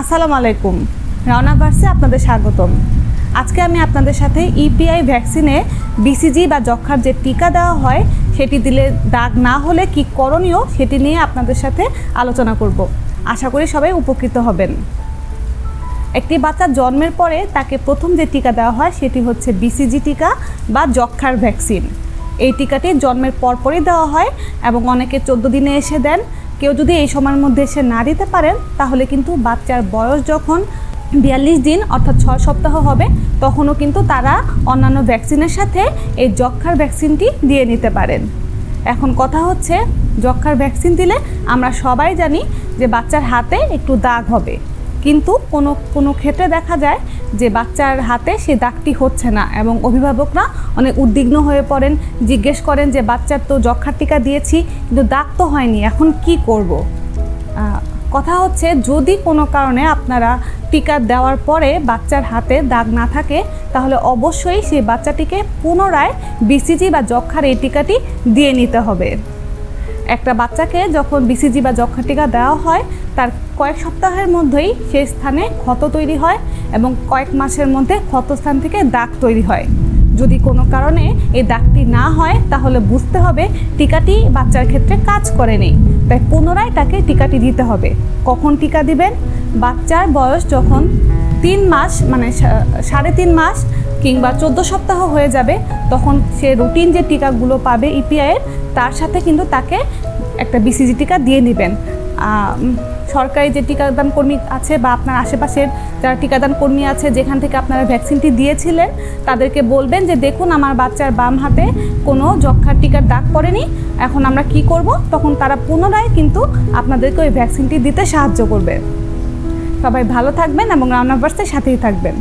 আসসালামু আলাইকুম। রাওনাভার্সে আপনাদের স্বাগতম। আজকে আমি আপনাদের সাথে ইপিআই ভ্যাকসিনে বিসিজি বা যক্ষার যে টিকা দেওয়া হয়, সেটি দিলে দাগ না হলে কি করণীয় সেটি নিয়ে আপনাদের সাথে আলোচনা করব। আশা করি সবাই উপকৃত হবেন। একটি বাচ্চা জন্মের পরে তাকে প্রথম যে টিকা দেওয়া হয়, সেটি হচ্ছে বিসিজি টিকা বা যক্ষার ভ্যাকসিন। এই টিকাটি জন্মের পরপরই দেওয়া হয় এবং অনেকে চোদ্দ দিনে এসে দেন। কেউ যদি এই সময়ের মধ্যে এসে না দিতে পারেন, তাহলে কিন্তু বাচ্চার বয়স যখন বিয়াল্লিশ দিন অর্থাৎ ছয় সপ্তাহ হবে, তখনও কিন্তু তারা অন্যান্য ভ্যাকসিনের সাথে এই যক্ষার ভ্যাকসিনটি দিয়ে নিতে পারেন। এখন কথা হচ্ছে যক্ষার ভ্যাকসিন দিলে আমরা সবাই জানি যে বাচ্চার হাতে একটু দাগ হবে। কিন্তু কোনো কোনো ক্ষেত্রে দেখা যায় যে বাচ্চার হাতে সেই দাগটি হচ্ছে না এবং অভিভাবকরা অনেক উদ্বিগ্ন হয়ে পড়েন, জিজ্ঞেস করেন যে, বাচ্চার তো যক্ষার টিকা দিয়েছি, কিন্তু দাগ তো হয়নি, এখন কি করব। কথা হচ্ছে যদি কোনো কারণে আপনারা টিকা দেওয়ার পরে বাচ্চার হাতে দাগ না থাকে, তাহলে অবশ্যই সেই বাচ্চাটিকে পুনরায় বিসিজি বা যক্ষার এই টিকাটি দিয়ে নিতে হবে একটা বাচ্চাকে যখন বিসিজি বা যক্ষা টিকা দেওয়া হয়, তার কয়েক সপ্তাহের মধ্যেই সেই স্থানে ক্ষত তৈরি হয় এবং কয়েক মাসের মধ্যে ক্ষতস্থান থেকে দাগ তৈরি হয়। যদি কোনো কারণে এই দাগটি না হয়, তাহলে বুঝতে হবে টিকাটি বাচ্চার ক্ষেত্রে কাজ করেনি। তাই পুনরায় তাকে টিকাটি দিতে হবে। কখন টিকা দিবেন? বাচ্চার বয়স যখন তিন মাস মানে সাড়ে তিন মাস কিংবা চোদ্দ সপ্তাহ হয়ে যাবে, তখন সে রুটিন যে টিকাগুলো পাবে ইপিআইয়ের তার সাথে কিন্তু তাকে একটা বিসিজি টিকা দিয়ে নেবেন সরকারি যে টিকাদান কর্মী আছে বা আপনার আশেপাশের যারা টিকাদান কর্মী আছে, যেখান থেকে আপনারা ভ্যাকসিনটি দিয়েছিলেন, তাদেরকে বলবেন যে, দেখুন, আমার বাচ্চার বাম হাতে কোনো যক্ষার টিকার দাগ পড়েনি। এখন আমরা কি করব? তখন তারা পুনরায় কিন্তু আপনাদেরকে ওই ভ্যাকসিনটি দিতে সাহায্য করবে। সবাই ভালো থাকবেন এবং রান্নাবার্সের সাথেই থাকবেন।